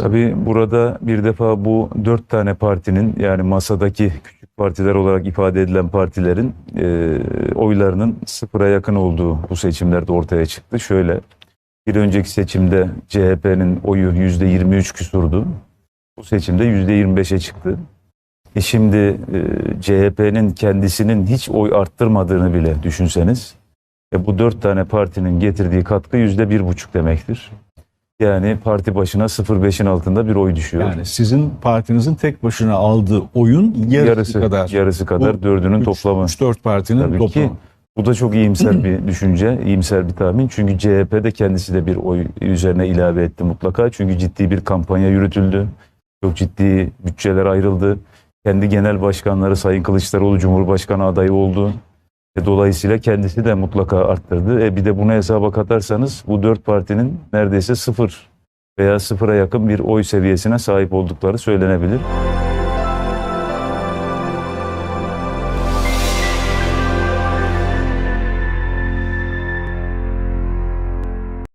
Tabii burada bir defa bu dört tane partinin yani masadaki küçük partiler olarak ifade edilen partilerin e, oylarının sıfıra yakın olduğu bu seçimlerde ortaya çıktı. Şöyle bir önceki seçimde CHP'nin oyu yüzde 23 küsurdu. Bu seçimde yüzde 25'e çıktı. E şimdi e, CHP'nin kendisinin hiç oy arttırmadığını bile düşünseniz e, bu dört tane partinin getirdiği katkı yüzde bir buçuk demektir. Yani parti başına 0.5'in altında bir oy düşüyor. Yani sizin partinizin tek başına aldığı oyun yarısı, yarısı kadar. yarısı kadar Bu dördünün Üç- toplamı. üç, dört partinin Tabii toplamı. ki bu da çok iyimser bir düşünce, iyimser bir tahmin. Çünkü CHP de kendisi de bir oy üzerine ilave etti mutlaka. Çünkü ciddi bir kampanya yürütüldü. Çok ciddi bütçeler ayrıldı. Kendi genel başkanları Sayın Kılıçdaroğlu Cumhurbaşkanı adayı oldu. E, dolayısıyla kendisi de mutlaka arttırdı. E, bir de bunu hesaba katarsanız bu dört partinin neredeyse sıfır veya sıfıra yakın bir oy seviyesine sahip oldukları söylenebilir.